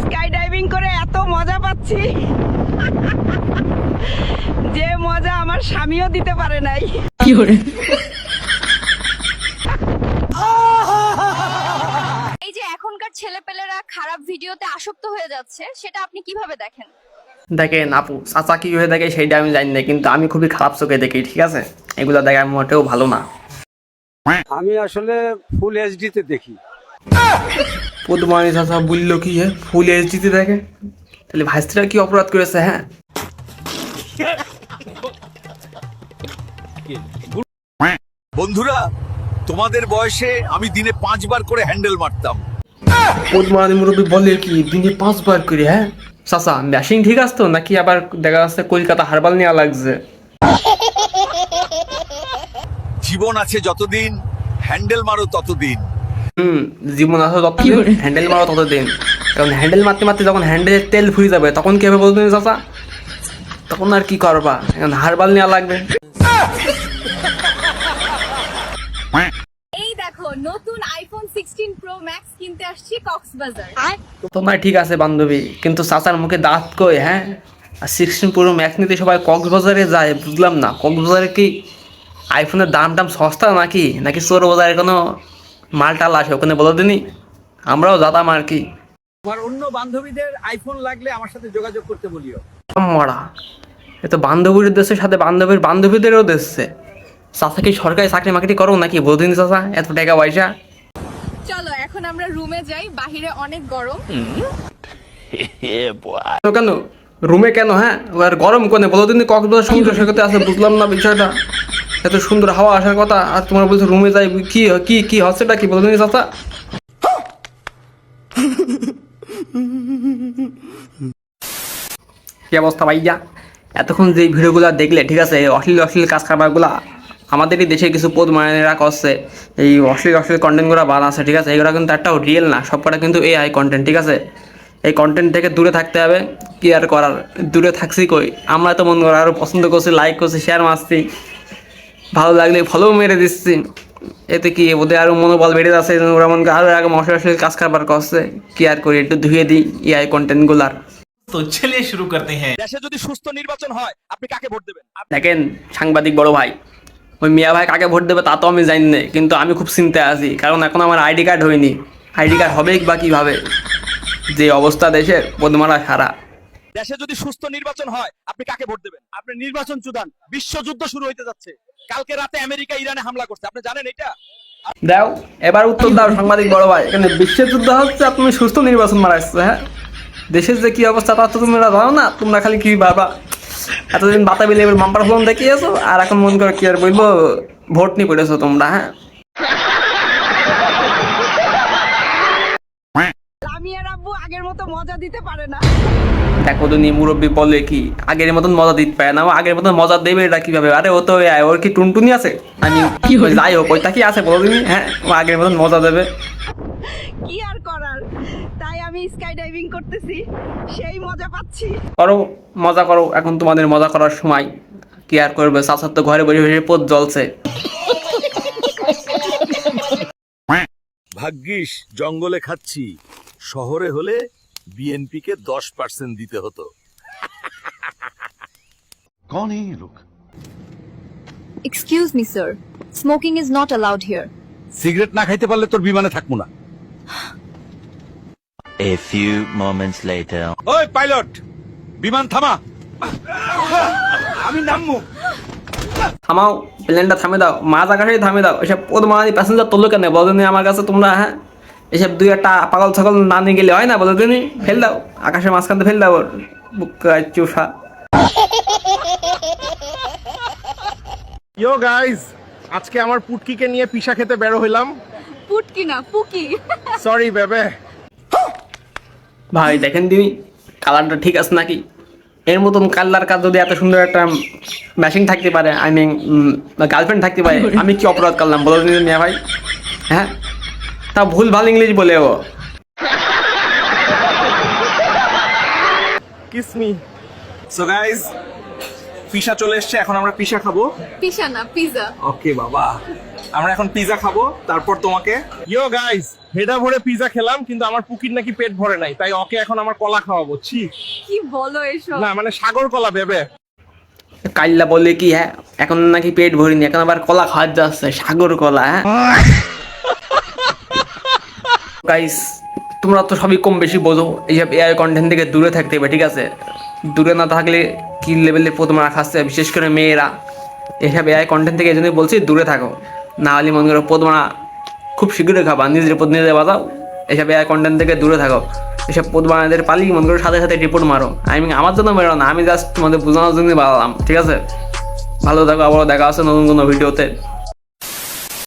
Sky diving করে এত মজা পাচ্ছি। যে মজা আমার স্বামীও দিতে পারে নাই। এই যে এখনকার ছেলেপেলেরা খারাপ ভিডিওতে আসক্ত হয়ে যাচ্ছে সেটা আপনি কীভাবে দেখেন? দেখেন আপু চাচা কি হয়ে দেখে সেইটা আমি জানি না কিন্তু আমি খুবই খারাপ চোখে দেখি ঠিক আছে? এগুলো দেখা মোটেও ভালো না। আমি আসলে ফুল এইচডিতে দেখি। পদ্মানি চাচা বলল কি হ্যাঁ ফুল এইচডিতে দেখে। তাহলে ভাইস্তিরা কি অপরাধ করেছে হ্যাঁ? বন্ধুরা তোমাদের বয়সে আমি দিনে পাঁচবার করে হ্যান্ডেল মারতাম। পদ্মানি মুরব্বী বলে কি দিনে পাঁচবার করে হ্যাঁ? চাচা ম্যাশিং ঠিক আছে তো নাকি আবার দেখা যাচ্ছে কলকাতা হারবাল নেওয়া লাগছে? জীবন আছে যতদিন হ্যান্ডেল মারো ততদিন। হুম জীবন আসো ততদিন হ্যান্ডেল মারো ততদিন কারণ হ্যান্ডেল মারতে মারতে যখন হ্যান্ডেলের তেল ফুরিয়ে যাবে তখন কি হবে চাচা? তখন আর কি করবা? এখন হারবাল নেওয়া লাগবে। এই দেখো নতুন আইফোন সিক্সটিন প্রো ম্যাক্স কিনতে আসছি কক্সবাজার। তোমার ঠিক আছে বান্ধবী। কিন্তু চাচার মুখে দাঁত কই হ্যাঁ? আর সিক্সটিন পুরো ম্যাক্স নিতে সবাই কক্সবাজারে যায় বুঝলাম না। কক্সবাজারে কি আইফোনের দাম টাম সস্তা নাকি? নাকি চোর বাজারে কোনো মাল টাল আসে ওখানে বলে দিনি আমরাও যেতাম আর কি। আমার অন্য বান্ধবীদের আইফোন লাগলে আমার সাথে যোগাযোগ করতে বলিও। মরা এ তো বান্ধবীর দেশের সাথে বান্ধবীর বান্ধবীদেরও দেশে চাচা কি সরকারি চাকরি মাকরি করো নাকি বলদিন চাচা এত টাকা পয়সা? চলো এখন আমরা রুমে যাই বাহিরে অনেক গরম। তো কেন? রুমে কেন হ্যাঁ? আর গরম কোনে? বলো দিন কক্সবাজার সমুদ্র সৈকতে আছে বুঝলাম না বিষয়টা। এত সুন্দর হাওয়া আসার কথা, আর তোমার বলছো রুমে যাই, কি কি কি হচ্ছে হচ্ছেটা কি বলো দিন চাচা? কি অবস্থা ভাইয়া? এতক্ষণ যে ভিডিওগুলো দেখলে, ঠিক আছে অশ্লীল অশ্লীল কাজ খাবারগুলা আমাদেরই দেশে কিছু পদ মানেরা করছে এই অশ্লীল অশ্লীল কন্টেন্টগুলো বানাচ্ছে ঠিক আছে, এগুলো কিন্তু একটাও রিয়েল না, সবকটা কিন্তু এআই কন্টেন্ট ঠিক আছে? এই কন্টেন্ট থেকে দূরে থাকতে হবে, কি আর করার? দূরে থাকছি কই? আমরা তো মন করে আরও পছন্দ করছি লাইক করছি শেয়ার মারছি। ভালো লাগলে ফলো মেরে দিচ্ছি। এতে কি ওদের আরও মনোবল বেড়ে যাচ্ছে? ওরা মনে আরও আগে মশলা কাজ কারবার করছে। কি আর করি একটু ধুয়ে দিই ইয়াই কন্টেন্টগুলার। তো চলিয়ে শুরু করতে হ্যাঁ। দেশে যদি সুস্থ নির্বাচন হয় আপনি কাকে ভোট দেবেন? দেখেন সাংবাদিক বড় ভাই ওই মিয়া ভাই কাকে ভোট দেবে তা তো আমি জানি না কিন্তু আমি খুব চিন্তা আছি। কারণ এখন আমার আইডি কার্ড হয়নি। আইডি কার্ড হবে বা কীভাবে? যে অবস্থা দেশের বদমারা সারা। দেশে যদি সুস্থ নির্বাচন হয় আপনি কাকে ভোট দেবেন? আপনি নির্বাচন চুদান। বিশ্বযুদ্ধ শুরু হইতে যাচ্ছে। কালকে রাতে আমেরিকা ইরানে হামলা করছে। আপনি জানেন এটা? দাও, এবার উত্তর দাও সাংবাদিক বড় ভাই। এখানে বিশ্বের যুদ্ধ হচ্ছে, আর তুমি সুস্থ নির্বাচন মারাইছো হ্যাঁ? দেশের যে কি অবস্থা, তা তো তোমরা জানো না, তোমরা খালি কি বাবা? এতদিন বাতাবি লেভেল মাম্পার ফোন দেখিয়েছো, আর এখন মন করে কি আর বলব, ভোট নিয়ে পড়েছো তোমরা হ্যাঁ? আমি আর আব্বু আগের মতো মজা দিতে পারে না। দেখো তুমি মুরব্বী বলে কি আগের মতন মজা দিতে পারে না। ও আগের মতন মজা দেবে এটা কীভাবে? আরে ও তো আয়, ওর কি টুনটুনি আছে? আমি কি যাই হোক ওইটা কি আছে বলো তুমি? হ্যাঁ ও আগের মতন মজা দেবে। কি আর করার? তাই আমি স্কাই ডাইভিং করতেছি। সেই মজা পাচ্ছি। করো মজা করো। এখন তোমাদের মজা করার সময় কি আর করবে? চাচার তো ঘরে বসে বসে পথ জ্বলছে। ভাগ্যিস জঙ্গলে খাচ্ছি। শহরে হলে বিএনপিকে দশ পার্সেন্ট দিতে হতো। কন এই লোক? Excuse me sir smoking is not allowed here cigarette না খাইতে পারলে তোর বিমানে থাকব না। A few moments later. ওই পাইলট! বিমান থামা! আমি নামবো। থামাও প্লেনটা থামে দাও। মাঝ আকাশে থামে দাও। এসব পদ মানি প্যাসেঞ্জার তোলো কেন? বলো আমার কাছে তোমরা হ্যাঁ? এসব দুই একটা পাগল ছাগল না নিয়ে গেলে হয় না বলো দিনি ফেল দাও। আকাশের মাঝখান থেকে ফেল দাও বুক চুষা। ইয়ো গাইস আজকে আমার পুটকিকে নিয়ে পিসা খেতে বেরো হইলাম। পুটকি না পুকি। সরি বেবে। ভাই দেখেন দিনি কালারটা ঠিক আছে নাকি? এর মতন কালার কাজ যদি এত সুন্দর একটা ম্যাচিং থাকতে পারে আই মিন গার্লফ্রেন্ড থাকতে পারে আমি কি অপরাধ করলাম বলো দিন মিয়া ভাই? হ্যাঁ? তা ভুল ভালো ইংলিশ বলে ও। কিসমি সো গাইস পিসা চলে এসছে এখন আমরা পিসা খাব। পিসা না পিজা ওকে বাবা। আমরা এখন পিজা খাব তারপর তোমাকে ইয়ো গাইস হেডা ভরে পিজা খেলাম কিন্তু আমার পুকির নাকি পেট ভরে নাই তাই ওকে এখন আমার কলা খাওয়াবো ছি। কি বলো এসব? না মানে সাগর কলা ভেবে কাইল্লা বলে কি হ্যাঁ? এখন নাকি পেট ভরিনি এখন আবার কলা খাওয়া যাচ্ছে সাগর কলা হ্যাঁ? গাইস তোমরা তো সবই কম বেশি বোঝো। এইসব এআই কন্টেন্ট থেকে দূরে থাকতে হবে, ঠিক আছে? দূরে না থাকলে কি লেভেলে লেভেলের প্রথমরা খাচ্ছে বিশেষ করে মেয়েরা। এইসব এআই কন্টেন্ট থেকে এই বলছি, দূরে থাকো। না হলে মনে করো প্রথমরা খুব শীঘ্রই খাবা। নিজের পদ নিজে বাজাও এইসব এআই কন্টেন্ট থেকে দূরে থাকো। এসব পদমানাদের পালি মনে করো সাথে সাথে রিপোর্ট মারো। আই মিন আমার জন্য মেরো না, আমি জাস্ট তোমাদের বোঝানোর জন্য বাড়ালাম ঠিক আছে? ভালো থাকো আবার দেখা আছে নতুন কোনো ভিডিওতে